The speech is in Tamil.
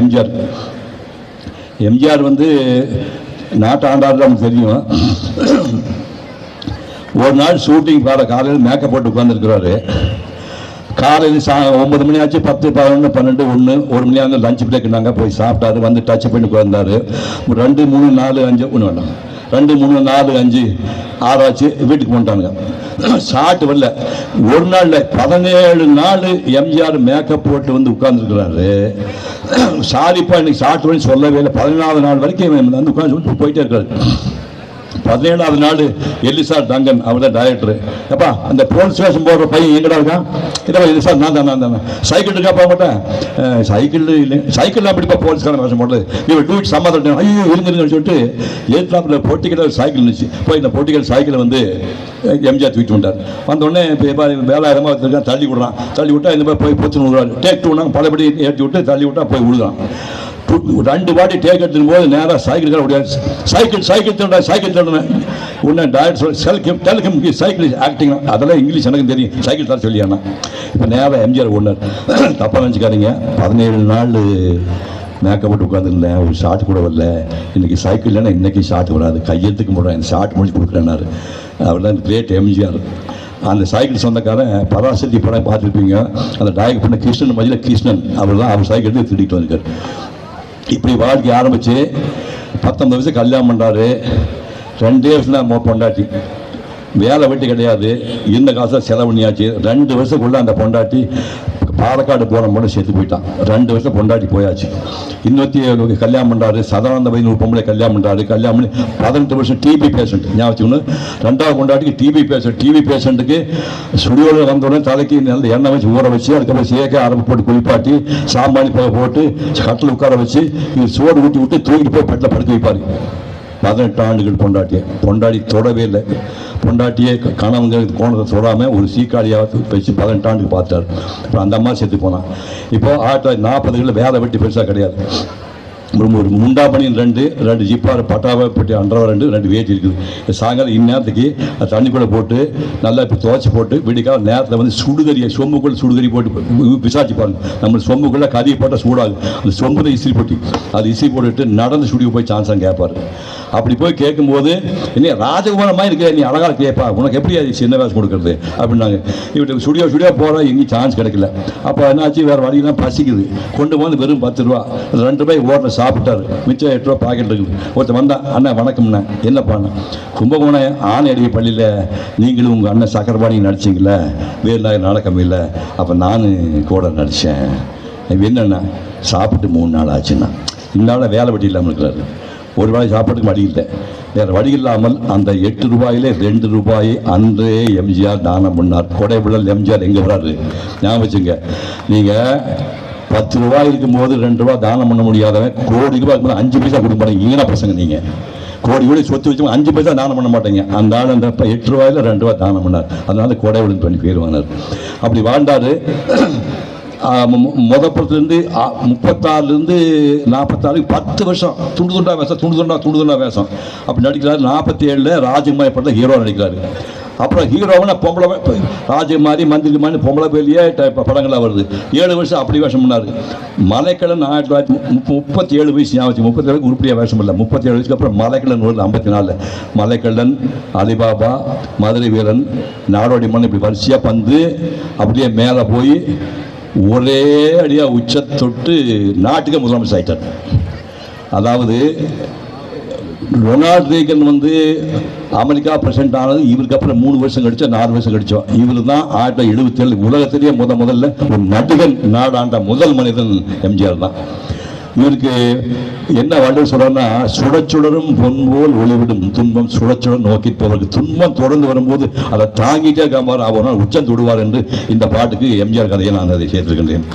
எம்ஜிஆர். எம்ஜிஆர் வந்து நாட்டு ஆண்டார் நமக்கு தெரியும். ஒரு நாள் ஷூட்டிங் பாட காலையில் மேக்கப் போட்டு உட்காந்துருக்கிறாரு காலையில் சா ஒம்பது மணி ஆச்சு பத்து பதினொன்று பன்னெண்டு ஒன்று ஒரு மணி ஆகுது லஞ்ச் பிரேக்னாங்க போய் சாப்பிட்டாரு வந்து டச் பண்ணி உட்காந்தாரு ரெண்டு மூணு நாலு அஞ்சு ஒன்று வேண்டாம். ரெண்டு மூணு நாலு அஞ்சு ஆறாச்சு வீட்டுக்கு போட்டானுங்க ஷார்ட் வரல. ஒரு நாளில் பதினேழு நாள் எம்ஜிஆர் மேக்கப் போட்டு வந்து உட்காந்துருக்கிறாரு சாரிப்பா இன்னைக்கு ஷார்ட் சொல்லவே இல்லை. பதினாலு நாள் வரைக்கும் வந்து உட்காந்து போயிட்டே இருக்காரு. பதினேழாவது நாள் எலிசா டங்கன் அவர் தான் டைரக்டர் அப்பா அந்த போலீஸ் ஸ்டேஷன் போடுற பையன் எங்கடா இருக்கான்? இல்லை எலிசா நான் தான் நான் தான் சைக்கிள் இருக்கா போக மாட்டேன்? சைக்கிள் இல்லை. சைக்கிள் அப்படிப்பா போலீஸ்காரன் வேஷம் போடுறது? இவர் டூ சமாதானம் ஐயோ இருங்க இருங்கன்னு சொல்லிட்டு ஏற்றாப்புல பொட்டிக்கிட்ட ஒரு சைக்கிள் இருந்துச்சு. போய் இந்த பொட்டிக்கல் சைக்கிளை வந்து எம்ஜிஆர் தூக்கிட்டு வந்தார் வந்தோடனே இப்போ வேலாயிரமா வச்சிருக்கான் தள்ளி விடுறான். தள்ளி விட்டா இந்த மாதிரி போய் பொத்துன்னு விடுறாரு டேக் டூ பலபடி ஏற்றி விட்டு தள்ளி விட்டா போய் விழுகிறான். ரெண்டு வாட்டி டேக் எடுத்துக்கும் போது நேராக சைக்கிள் கடை முடியாது சைக்கிள் சைக்கிள் தண்டா சைக்கிள் திருடுனேன் உடனே டாக்டர் சொல்லி செல்கம் டெல்கிம் சைக்கிள் ஆக்டிங் அதெல்லாம் இங்கிலீஷ் எனக்கு தெரியும். சைக்கிள் தர சொல்லியாண்ணா இப்போ நேராக எம்ஜிஆர் ஒன்று தப்பாக நினச்சிக்காதீங்க. பதினேழு நாள் மேக்கப் போட்டு உட்காந்துருந்தேன் ஒரு ஷாட் கூட வரல. இன்றைக்கி சைக்கிள் இல்லைன்னா இன்றைக்கி ஷாட் வராது. கையெழுத்துக்கு போடுறேன். அந்த ஷாட் முடிச்சு கொடுக்குறேன்னாரு. அவர் தான் கிரேட் எம்ஜிஆர் அந்த சைக்கிள் சொந்தக்காரன் பராசக்தி படம் பார்த்துருப்பீங்க. அந்த டாயக் பண்ண கிருஷ்ணன் மதியில் கிருஷ்ணன். அவர் தான் அவர் சைக்கிள் எடுத்து திருடிட்டு வந்திருக்கார். இப்படி வாழ்க்கை ஆரம்பிச்சு பத்தொன்பது வயசு கல்யாணம் பண்ணுறாரு ரெண்டு வருஷம் பொண்டாட்டி. வேலை வெட்டி கிடையாது. இருந்த காசை செலவு பண்ணியாச்சு. ரெண்டு வருஷத்துக்குள்ள அந்த பொண்டாட்டி பாலக்காடு போன பொண்ணு செத்து போயிட்டான். ரெண்டு வருஷம் கொண்டாடி போயாச்சு. இன்னொத்தி கல்யாணம் பண்ணுறாரு சதானந்த வயது ஒரு பொம்பளை கல்யாணம் பண்ணுறாரு கல்யாணம் பண்ணி பதினெட்டு வருஷம் டிபி பேஷண்ட் ஞாபகம் ரெண்டாவது கொண்டாட்டிக்கு டிபி பேஷண்ட் டிபி பேஷண்ட்டுக்கு சுடியோவில் வந்தோடனே தலைக்கு நல்ல எண்ணெய் வச்சு ஊற வச்சு அதுக்கப்புறம் சேக்க அரம்பு போட்டு குளிப்பாட்டி சாம்பாணி போட்டு கட்டில் உட்கார வச்சு இது சோறு ஊட்டி விட்டு தூக்கிட்டு போய் பெட்டில் படுத்து வைப்பார். பதினெட்டு ஆண்டுகள் பொண்டாட்டியை. பொண்டாட்டி தொடவே இல்லை. பொண்டாட்டியே கணவங்க கோணத்தை தொடாமல் ஒரு சீக்காளியாக வச்சு பதினெட்டு ஆண்டுக்கு பார்த்தாரு. அப்புறம் அந்த அம்மா செத்து போனான். இப்போ ஆயிரத்தி தொள்ளாயிரத்தி நாற்பதுகளில் வேலை வெட்டி பெருசாக கிடையாது. ஒரு முண்டா பனியன் ரெண்டு ரெண்டு ஜிப்பார் பட்டாவை பெட்டி ரெண்டு ரெண்டு வேட்டி இருக்குது. சாயங்காலம் இந்நேரத்துக்கு தண்ணி தண்ணிக்குள்ளே போட்டு நல்லா இப்போ துவைச்சி போட்டு விடிக்கால நேரத்தில் வந்து சுடுதறியை சொம்புக்குள்ள சுடுதறி போட்டு விசாரிச்சு பாருங்க. நம்ம சொம்புக்குள்ளே கதையை போட்டால் சூடாகும் அந்த சொம்பு தான் இசிறி போட்டி அது இசிறி போட்டுட்டு நடந்து சுடியோ போய் சான்ஸாக கேட்பாரு அப்படி போய் கேட்கும்போது என்ன ராஜகுமாரமாக மாதிரி இருக்க நீ அழகாக கேட்பா உனக்கு எப்படி அது சின்ன வேஷம் கொடுக்குறது? அப்படின்னாங்க. இவட்டு சுடியோ சுடியோ போகிறா எங்கேயும் சான்ஸ் கிடைக்கல. அப்போ என்னாச்சு வேறு வழியெல்லாம் பசிக்குது. கொண்டு வந்து வெறும் பத்து ரூபா. ரெண்டு ரூபாய் ஓடுற சாப்பிட்டாரு. மிச்சம் எட்டு ரூபா பாக்கெட் இருக்குது. ஒருத்தன் வந்தான் அண்ணன் வணக்கம்ண்ணே. என்னப்பாண்ணா கும்பகோணம் ஆணை அடிய பள்ளியில் நீங்களும் உங்கள் அண்ணன் சக்கரபாணி நடிச்சிங்களே வேறு நாள் நாடகம் இல்லை. அப்போ நான் கூட நடித்தேன் என்னண்ணா? சாப்பிட்டு மூணு நாள் ஆச்சுண்ணா. இந்நாள் வேலை வெட்டி இல்லாமல் இருக்கிறாரு. ஒரு வேளை சாப்பாட்டுக்கு வழி இல்லை. வேறு வழி இல்லாமல் அந்த எட்டு ரூபாயிலே ரெண்டு ரூபாயை அன்றே எம்ஜிஆர் தானம் பண்ணார். கொடை விழல் எம்ஜிஆர் எங்கே வராரு? ஞாபகம் வச்சுங்க. நீங்கள் பத்து ரூபாய் இருக்கும்போது ரெண்டு ரூபாய் தானம் பண்ண முடியாதவன் கோடி ரூபாய் அஞ்சு பைசா கொடுக்க மாட்டேங்க. ஈன பசங்க நீங்கள் கோடி கோடி சொத்து வச்சு அஞ்சு பைசா தானம் பண்ண மாட்டீங்க. அந்த ஆள் அந்த எட்டு ரூபாயில ரெண்டு ரூபாய் தானம் பண்ணார். அதனால கொடை விழுந்து பண்ணி பேர் வாங்கினார். அப்படி வாழ்ந்தாரு. முதப்புறத்துலேருந்து முப்பத்தாறுலேருந்து நாற்பத்தாறு பத்து வருஷம். துண்டு துண்டா வேஷம் துண்டு துண்டா துண்டு துண்டா வேஷம். அப்படி நடிக்கிறாரு. நாற்பத்தி ஏழில் ராஜகுமாரி படத்தில் ஹீரோ நடிக்கிறாரு. அப்புறம் ஹீரோவனை பொம்பளை வே- மாதிரி மந்திரி மாதிரி பொம்பளை பேலியே படங்களாக வருது. ஏழு வருஷம் அப்படி வேஷம் பண்ணார். மலைக்கடன் ஆயிரத்தி தொள்ளாயிரத்தி முப்ப- முப்பத்தி ஏழு வயசு ஞாபகம் முப்பத்தி ஏழு உருப்படியாக வேஷம் இல்லை முப்பத்தி ஏழு வயசுக்கு அப்புறம் மலைக்கடன் வருது ஐம்பத்தி நாலில் மலைக்கடன் அலிபாபா மதுரை வீரன் நாடோடி மண் இப்படி வரிசையாக பந்து அப்படியே மேலே போய் ஒரே அடியாக உச்ச தொட்டு நாட்டுக்கு முதலமைச்சர் ஆயிட்டார். அதாவது ரொனால்ட் ரீகன் வந்து அமெரிக்கா பிரசிடென்ட் ஆனது இவருக்கு அப்புறம் மூணு வருஷம் கழிச்சோம் நாலு வருஷம் கழிச்சோம் இவர் தான் ஆயிரத்தி தொள்ளாயிரத்தி எழுபத்தி ஏழு உலகத்திலேயே முத முதல்ல ஒரு நடிகன் நாடாண்ட முதல் மனிதன் எம்ஜிஆர் தான். இவருக்கு என்ன வள்ளுவர் சொல்றாருன்னா சுடச்சுடரும் பொன்போல் ஒளிவிடும் துன்பம் சுடச்சுடர் நோக்கி போவதற்கு துன்பம் தொடர்ந்து வரும்போது அதை தாங்கிட்டே காமார் அவர் உச்சம் தொடுவார் என்று இந்த பாட்டுக்கு எம்ஜிஆர் கதையை நான் அதை சேர்த்திருக்கின்றேன்.